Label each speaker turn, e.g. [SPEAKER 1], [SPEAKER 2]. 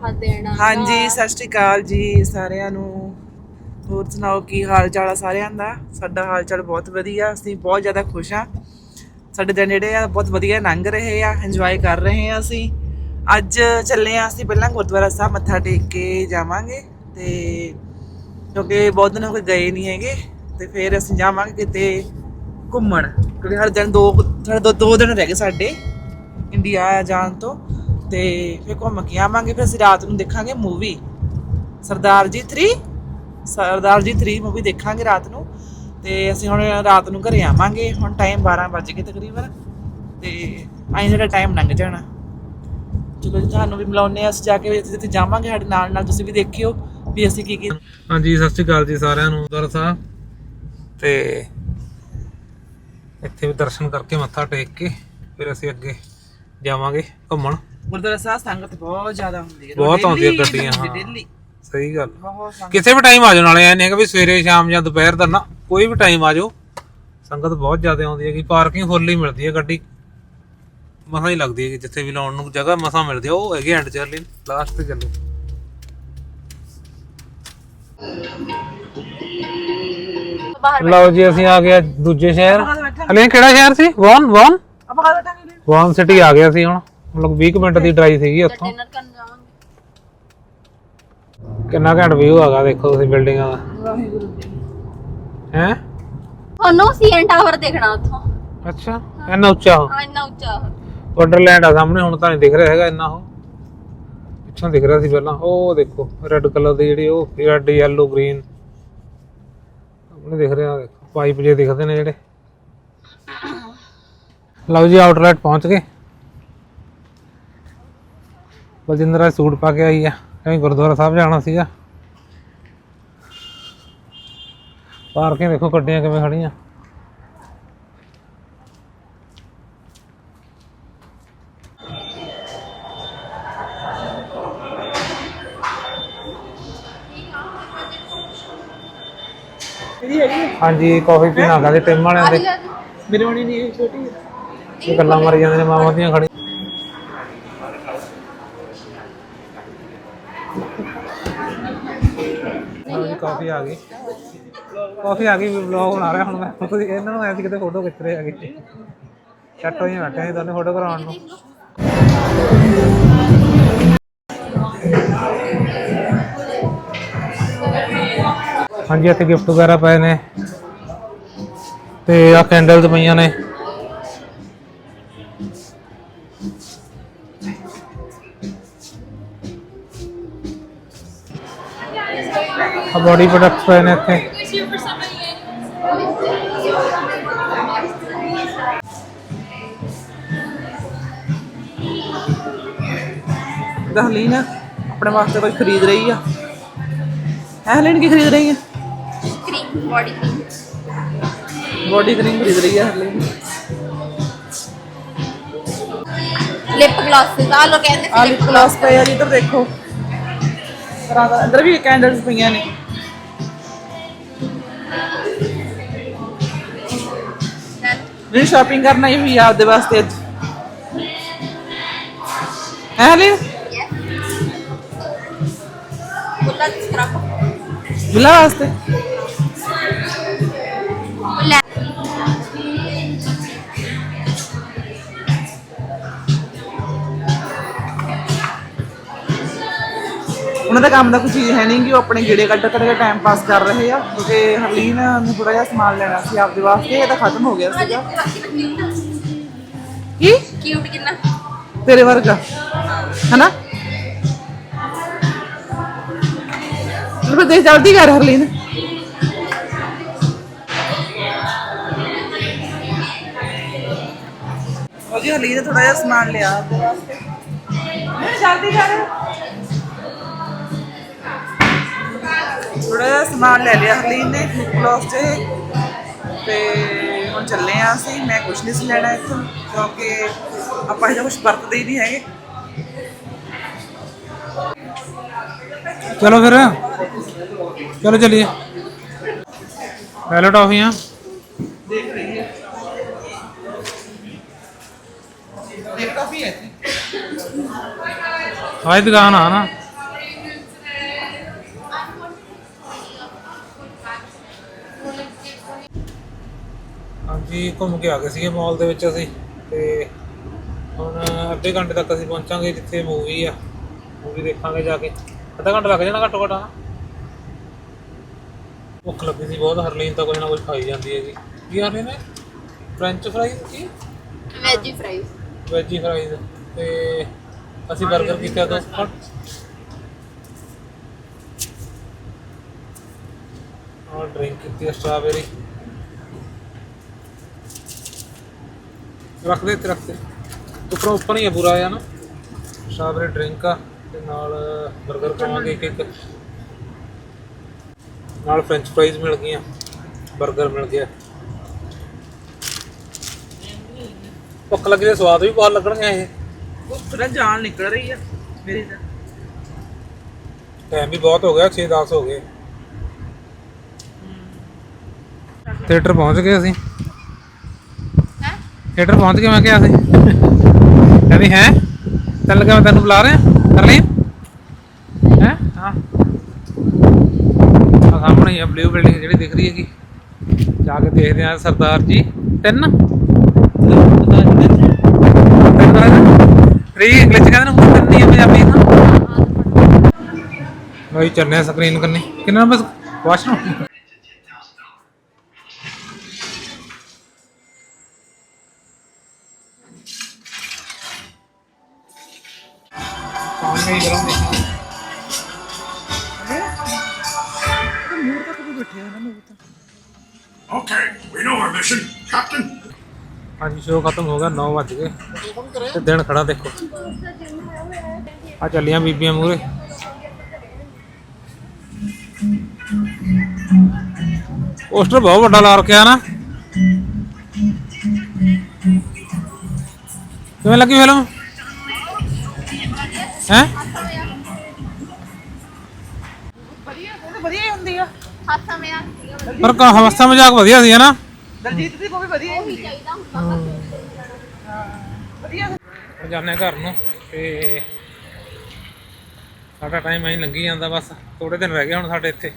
[SPEAKER 1] ਸਾਥ ਦੇਣਾ।
[SPEAKER 2] ਹਾਂਜੀ, ਸਤਿ ਸ਼੍ਰੀ ਅਕਾਲ ਜੀ ਸਾਰਿਆਂ ਨੂੰ। ਹੋਰ ਸੁਣਾਓ, ਕੀ ਹਾਲ ਚਾਲ ਆ ਸਾਰਿਆਂ ਦਾ? ਸਾਡਾ ਹਾਲ ਚਾਲ ਬਹੁਤ ਵਧੀਆ, ਅਸੀਂ ਬਹੁਤ ਜ਼ਿਆਦਾ ਖੁਸ਼ ਆ ਸਾਡੇ ਦਿਨ ਜਿਹੜੇ ਆ, ਬਹੁਤ ਵਧੀਆ ਲੰਘ ਰਹੇ ਆ ਇੰਜੋਏ ਕਰ ਰਹੇ ਆ ਅਸੀਂ। ਅੱਜ ਚੱਲੇ ਆ ਅਸੀਂ ਪਹਿਲਾਂ ਗੁਰਦੁਆਰਾ ਸਾਹਿਬ ਮੱਥਾ ਟੇਕ ਕੇ ਜਾਵਾਂਗੇ ਤੇ ਕਿਉਂਕਿ ਬਹੁਤ ਦਿਨ ਹੋ ਗਏ ਗਏ ਨਹੀਂ ਹੈਗੇ, ਤੇ ਫਿਰ ਅਸੀਂ ਜਾਵਾਂਗੇ ਕਿਤੇ ਘੁੰਮਣ। ਕਿਉਂਕਿ ਹਰ ਦਿਨ ਦੋ ਸਾਡੇ ਦੋ ਦੋ ਦਿਨ ਰਹਿ ਗਏ ਸਾਡੇ ਇੰਡੀਆ ਜਾਣ ਤੋਂ। ਤੇ ਫਿਰ ਘੁੰਮ ਕੇ ਆਵਾਂਗੇ ਫਿਰ ਅਸੀਂ ਰਾਤ ਨੂੰ ਦੇਖਾਂਗੇ ਮੂਵੀ ਸਰਦਾਰ ਜੀ 3 ਸਰਦਾਰ ਜੀ 3 ਮੂਵੀ ਦੇਖਾਂਗੇ ਰਾਤ ਨੂੰ। ਤੇ ਅਸੀਂ ਹੁਣ ਰਾਤ ਨੂੰ ਘਰੇ ਆਵਾਂਗੇ। ਹੁਣ ਟਾਈਮ 12 ਵੱਜ ਗਏ ਤਕਰੀਬਨ। ਤੇ ਆਈ ਸਾਡਾ ਟਾਈਮ ਲੰਘ ਜਾਣਾ। ਚਲੋ ਜੀ, ਤੁਹਾਨੂੰ ਵੀ ਮਿਲਾਉਂਦੇ ਆ ਅਸੀਂ ਜਾ ਕੇ ਜਿੱਥੇ ਜਿੱਥੇ ਜਾਵਾਂਗੇ ਸਾਡੇ ਨਾਲ ਨਾਲ ਤੁਸੀਂ ਵੀ ਦੇਖਿਓ ਵੀ ਅਸੀਂ ਕੀ ਕੀ
[SPEAKER 3] ਹਾਂਜੀ, ਸਤਿ ਸ਼੍ਰੀ ਅਕਾਲ ਜੀ ਸਾਰਿਆਂ ਨੂੰ ਗੁਰਦੁਆਰਾ ਸਾਹਿਬ। ਤੇ ਇੱਥੇ ਵੀ ਦਰਸ਼ਨ ਕਰਕੇ ਮੱਥਾ ਟੇਕ ਕੇ ਫਿਰ ਅਸੀਂ ਅੱਗੇ ਜਾਵਾਂਗੇ ਘੁੰਮਣ।
[SPEAKER 2] ਗੁਰਦੁਆਰਾ ਸਾਹਿਬ ਸੰਗਤ ਬਹੁਤ ਜ਼ਿਆਦਾ ਹੁੰਦੀ ਹੈ।
[SPEAKER 3] ਬਹੁਤ ਗੱਡੀਆਂ, ਹਾਂ। ਸਹੀ ਗੱਲ।
[SPEAKER 2] ਬਹੁਤ ਸੰਗਤ।
[SPEAKER 3] ਕਿਸੇ ਵੀ ਟਾਈਮ ਆ ਜਾਓ ਨਾਲੇ ਐ ਨਹੀਂ ਹੈਗਾ ਵੀ ਸਵੇਰੇ ਸ਼ਾਮ ਜਾਂ ਦੁਪਹਿਰ ਦਾ ਨਾ ਕੋਈ ਵੀ ਟਾਈਮ ਆ ਜਾਓ ਸੰਗਤ ਬਹੁਤ ਜ਼ਿਆਦਾ ਆਉਂਦੀ ਹੈ ਕਿ ਪਾਰਕਿੰਗ ਫੁੱਲ ਹੀ ਮਿਲਦੀ ਹੈ ਗੱਡੀ। ਮਸਾਂ ਹੀ ਲੱਗਦੀ ਹੈ ਕਿ ਜਿੱਥੇ ਵੀ ਲਾਉਣ ਨੂੰ ਜਗ੍ਹਾ ਮਸਾਂ ਮਿਲਦੀ ਹੈ ਉਹ ਹੈਗੇ ਐਂਡ ਚੱਲੀ ਲਾਸਟ ਤੇ ਚੱਲੋ।
[SPEAKER 1] ਬਾਹਰ
[SPEAKER 3] ਲਓ ਜੀ ਅਸੀਂ ਆ ਗਏ ਦੂਜੇ ਸ਼ਹਿਰ। ਹਲੇ ਕਿਹੜਾ ਸ਼ਹਿਰ ਸੀ? ਵੌਨ ਵੌਨ
[SPEAKER 2] ਆਪਾਂ ਕਾ ਬੈਠਾਂਗੇ।
[SPEAKER 3] ਵੌਨ ਸਿਟੀ ਆ ਗਏ ਅਸੀਂ ਹੁਣ। ਮਤਲਬ 20 ਕੁ ਮਿੰਟ ਦੀ ਡਰਾਈਵ ਸੀਗੀ ਉੱਥੋਂ।
[SPEAKER 1] ਡਿਨਰ ਕਰਨ ਜਾਵਾਂਗੇ।
[SPEAKER 3] ਕਿੰਨਾ ਘੈਂਟ ਵਿਊ ਹੈਗਾ ਦੇਖੋ ਤੁਸੀਂ ਬਿਲਡਿੰਗਾਂ ਦਾ
[SPEAKER 2] ਵਾਹਿਗੁਰੂ ਜੀ
[SPEAKER 3] ਹੈ
[SPEAKER 1] ਤੁਹਾਨੂੰ ਸੀਐਨ ਟਾਵਰ ਦੇਖਣਾ ਉੱਥੋਂ।
[SPEAKER 3] ਅੱਛਾ ਇੰਨਾ ਉੱਚਾ ਉਹ?
[SPEAKER 1] ਹਾਂ ਇੰਨਾ ਉੱਚਾ
[SPEAKER 3] ਵੰਡਰਲੈਂਡ ਆ ਸਾਹਮਣੇ ਹੁਣ ਤਾਂ ਨਹੀਂ ਦਿਖ ਰਿਹਾ ਹੈਗਾ ਇੰਨਾ ਉਹ। ਪਿੱਛੋਂ ਦਿਖ ਰਿਹਾ ਸੀ ਪਹਿਲਾਂ। ਉਹ ਦੇਖੋ ਰੈੱਡ ਕਲਰ ਦੀ ਜਿਹੜੀ ਉਹ ਰੈੱਡ ਯੈਲੋ ਗ੍ਰੀਨ ਸਾਹਮਣੇ ਦਿਖ ਰਿਹਾ ਦੇਖੋ। ਪਾਈਪ ਜੇ ਦਿਖਦੇ ਨੇ ਜਿਹੜੇ। ਲਓ ਜੀ ਆਊਟਲੈਟ ਪਹੁੰਚ ਗਏ। ਬਲਜਿੰਦਰ ਆ ਸੂਟ ਪਾ ਕੇ ਆਈ ਆ ਕਹਿੰਦੀ ਗੁਰਦੁਆਰਾ ਸਾਹਿਬ ਜਾਣਾ ਸੀਗਾ। ਪਾਰਕਿੰਗ ਦੇਖੋ ਗੱਡੀਆਂ ਕਿਵੇਂ ਖੜੀਆਂ। ਹਾਂਜੀ ਕਾਫੀ ਪੀਣਾ ਗਾ ਦੇ ਟਿਮ ਵਾਲਿਆਂ ਦੇ।
[SPEAKER 2] ਮੇਰੇ ਹੋਣੀ ਨਹੀਂ ਛੋਟੀ
[SPEAKER 3] ਇਹ ਗੱਲਾਂ ਮਾਰੀ ਜਾਂਦੇ ਨੇ ਮਾਵਾਂ ਦੀਆਂ ਖੜੀ ਹਾਂਜੀ, ਕਾਫੀ ਆ ਗਈ। ਕਾਫੀ ਆ ਗਈ ਵਲੌਗ ਬਣਾ ਰਿਹਾ ਹੁਣ ਮੈਂ। ਇਹਨਾਂ ਨੂੰ ਐਸੀ ਕਿਤੇ ਫੋਟੋ ਖਿੱਚ ਰਹੇ ਹੈਗੇ। ਚੱਟ ਹੋਈ ਬੈਠੇ ਸੀ ਦੋਨੇ ਫੋਟੋ ਕਰਾਉਣ ਨੂੰ। ਹਾਂਜੀ, ਇੱਥੇ ਗਿਫਟ ਵਗੈਰਾ ਪਏ ਨੇ। ਤੇ ਆ ਕੈਂਡਲਸ ਪਈਆਂ ਨੇ। ਆ ਬੋਡੀ ਪ੍ਰੋਡਕਟਸ ਪਏ ਨੇ ਇੱਥੇ
[SPEAKER 2] ਇਹਦਾ ਹਲੀਨ ਆਪਣੇ ਵਾਸਤੇ ਕੋਈ ਖਰੀਦ ਰਹੀ ਆ ਹੈ ਹਲੀਨ ਕੀ ਖਰੀਦ ਰਹੀ ਹੈ
[SPEAKER 1] cream body cream
[SPEAKER 2] body cream ਖਰੀਦ ਰਹੀ ਹੈ ਹਲੀਨ
[SPEAKER 1] ਲਿਪ ਗਲਾਸਿਸ ਆ ਲੋ ਕਹਿੰਦੇ
[SPEAKER 2] ਆ ਲਿਪ ਗਲਾਸ ਪਏ ਆ ਜੀ ਇੱਧਰ ਦੇਖੋ ਤਰ੍ਹਾਂ ਦਾ ਅੰਦਰ ਵੀ ਕੈਂਡਲਸ ਪਈਆਂ ਨੇ ਵੀ ਸ਼ਾਪਿੰਗ ਕਰਨਾ ਹੀ ਹੋਈ ਆ ਆਪਦੇ ਵਾਸਤੇ ਅੱਜ। ਹੈ
[SPEAKER 1] ਸਕਰਬ
[SPEAKER 2] ਬਿਲਾ ਵਾਸਤੇ? ਉਹਨਾਂ ਦਾ ਕੰਮ ਦਾ ਕੁਝ ਚੀਜ਼ ਹੈ ਨਹੀਂ ਕਿ ਉਹ ਆਪਣੇ ਗੇੜੇ ਕੱਢ ਕੱਢ ਕੇ ਟਾਈਮ ਪਾਸ ਕਰ ਰਹੇ ਆ। ਕਿਉਂਕਿ ਹਰਲੀਨ ਨੂੰ ਥੋੜਾ ਜਿਹਾ ਸਮਾਨ ਲੈਣਾ ਸੀ ਆਪਦੇ ਵਾਸਤੇ ਇਹ ਤਾਂ ਖਤਮ ਹੋ ਗਿਆ ਸੀਗਾ। ਕੀ?
[SPEAKER 1] ਕਿਊਟ ਕਿੰਨਾ?
[SPEAKER 2] ਤੇਰੇ ਵਰਗਾ। ਹਨਾ? ਚਲੋ ਦੇ ਜਲਦੀ ਕਰ ਹਰਲੀਨ। ਉਹ ਜੀ ਹਰਲੀਨ ਨੇ ਥੋੜਾ ਜਿਹਾ ਸਮਾਨ ਲਿਆ ਆਪਦੇ ਵਾਸਤੇ। ਜਲਦੀ ਕਰ। ਥੋੜਾ ਜਿਹਾ ਸਮਾਨ ਲੈ ਲਿਆ ਹਰਲੀਨ ਨੇ ਕਲੋਸ ਤੇ ਤੇ ਹੁਣ ਚੱਲੇ ਆ ਅਸੀਂ। ਮੈਂ ਕੁਝ ਨਹੀਂ ਸੀ ਲੈਣਾ ਇੱਥੋਂ ਕਿਉਂਕਿ ਆਪਾਂ ਇਹਦਾ ਕੁਝ ਵਰਤਦੇ ਹੀ ਨਹੀਂ ਹੈਗੇ।
[SPEAKER 3] ਚਲੋ ਫਿਰ। ਚਲੋ ਚਲੀਏ। ਹੈਲੋ ਟੌਫੀਆਂ
[SPEAKER 2] ਦੇਖ ਰਹੀ ਹੈ ਦੇਖ ਕਾਫੀ ਹੈ ਇੱਥੇ।
[SPEAKER 3] ਦੁਕਾਨ ਆ ਨਾ। ਹਾਂਜੀ ਘੁੰਮ ਕੇ ਆ ਗਏ ਸੀਗੇ ਮਾਲ ਦੇ ਵਿੱਚ ਅਸੀਂ ਤੇ ਹੁਣ ਅੱਧੇ ਘੰਟੇ ਤੱਕ ਅਸੀਂ ਪਹੁੰਚਾਂਗੇ ਜਿੱਥੇ ਮੂਵੀ ਆ। ਮੂਵੀ ਦੇਖਾਂਗੇ ਜਾ ਕੇ। ਅੱਧਾ ਘੰਟਾ ਲੱਗ ਜਾਣਾ ਘੱਟੋ ਘੱਟ ਭੁੱਖ ਲੱਗੀ ਸੀ ਬਹੁਤ ਹਰਲੀਨ ਤਾਂ ਕੁਝ ਨਾ ਕੁਝ ਖਾਈ ਜਾਂਦੀ ਹੈਗੀ। ਕੀ ਹਰਲੀਨ ਨੇ ਫ੍ਰੈਂਚ ਫਰਾਈਜ਼ ਕੀ?
[SPEAKER 1] ਵੈਜੀ ਫਰਾਈਜ਼
[SPEAKER 3] ਵੈਜੀ ਫਰਾਈਜ਼ ਤੇ ਅਸੀਂ 버ਗਰ ਕੀਤਾ ਫਟ ਔਰ ਡਰਿੰਕ ਕੀਤੀ ਸਟ੍ਰਾਬੇਰੀ ਦੇ ਤੇ ਰੱਖ ਦੇ ਉੱਪਰੋਂ ਉੱਪਰ ਹੀ ਹੈ ਪੂਰਾ ਆ ਨਾ। ਸਟ੍ਰਾਬੇਰੀ ਡਰਿੰਕ ਆ ਤੇ ਨਾਲ 버ਗਰ ਖਾਵਾਂਗੇ ਇੱਕ ਇੱਕ। ਨਾਲ ਫ੍ਰੈਂਚ ਫਰਾਈਜ਼ ਮਿਲ ਗਈਆਂ 버ਗਰ ਮਿਲ ਗਿਆ। ਭੁੱਖ ਲੱਗੀ ਤੇ ਸਵਾਦ ਵੀ ਬਹੁਤ ਲੱਗਣਗੇ ਇਹ।
[SPEAKER 2] ਉਹ ਜਾਨ ਨਿਕਲ ਰਹੀ ਆ ਮੇਰੀ ਤਾਂ।
[SPEAKER 3] ਟਾਈਮ ਵੀ ਬਹੁਤ ਹੋ ਗਿਆ 6-10 ਹੋ ਗਏ। ਥੀਏਟਰ ਪਹੁੰਚ ਗਏ ਅਸੀਂ। ਥੀਏਟਰ ਪਹੁੰਚ ਗਏ ਮੈਂ ਕਿਹਾ ਸੀ। ਕਹਿੰਦੀ ਹੈ। ਚੱਲ ਗਿਆ ਮੈਂ ਤੈਨੂੰ ਬੁਲਾ ਰਿਹਾ? ਕਰ ਲਈ ਹੈ? ਹਾਂ। ਆ ਸਾਹਮਣੇ ਹੀ ਆ ਬਲੂ ਬਿਲਡਿੰਗ ਜਿਹੜੀ ਦਿਖ ਰਹੀ ਹੈਗੀ। ਜਾ ਕੇ ਦੇਖਦੇ ਆ ਸਰਦਾਰ ਜੀ। ਤਿੰਨ? ਫ੍ਰੀ ਇੰਗਲਿਸ਼ ਕਹਿੰਦੇ ਨੇ ਹੁਣ ਤਿੰਨ ਹੀ ਆ ਪੰਜਾਬੀ ਨਾ ਲੋਈ ਚੱਲਨੇ ਸਕਰੀਨ ਕਰਨੀ। ਕਿੰਨਾ ਬਸ ਵਾਸ਼ਰੂਮ? ਪਾਣੀ ਗਰਮ ਦੇਖਣਾ
[SPEAKER 2] ਮੂਰ ਤੱਕ ਵੀ ਬੈਠੇ ਆ ਨਾ ਮੂਰ ਤਾਂ
[SPEAKER 4] Okay, we know our mission, Captain.
[SPEAKER 3] ਹਾਂਜੀ ਸ਼ੋਅ ਖਤਮ ਹੋ ਗਿਆ 9 ਵੱਜ ਗਏ। ਤੇ ਦਿਨ ਖੜਾ ਦੇਖੋ। ਆ ਚੱਲੀਆਂ ਬੀਬੀਆਂ ਮੂਰੇ ਪੋਸਟਰ ਬਹੁਤ ਵੱਡਾ ਲਾ ਰੱਖਿਆ ਨਾ। ਕਿਵੇਂ ਲੱਗੀ ਫਿਲਮ ਹੈ?
[SPEAKER 2] ਵਧੀਆ ਉਹ ਤਾਂ ਵਧੀਆ ਹੀ ਹੁੰਦੀ ਆ।
[SPEAKER 1] ਹਾਸਾ ਮੇਰਾ
[SPEAKER 3] ਪਰ ਕ- ਹਵਸਾ ਮਜ਼ਾਕ ਵਧੀਆ ਸੀ ਨਾ।
[SPEAKER 2] ਦਲਜੀਤ ਦੀ ਉਹ ਵੀ ਵਧੀਆ ਹੀ ਹੁੰਦੀ ਆ।
[SPEAKER 1] ਚਾਹੀਦਾ ਹੁੰਦਾ
[SPEAKER 2] ਵਧੀਆ
[SPEAKER 3] ਹੁਣ ਜਾਂਦੇ ਹਾਂ ਘਰ ਨੂੰ ਤੇ ਸਾਡਾ ਟਾਈਮ ਐਂ ਲੰਘੀ ਜਾਂਦਾ ਬਸ। ਥੋੜੇ ਦਿਨ ਰਹਿ ਗਏ ਹੁਣ ਸਾਡੇ ਇੱਥੇ।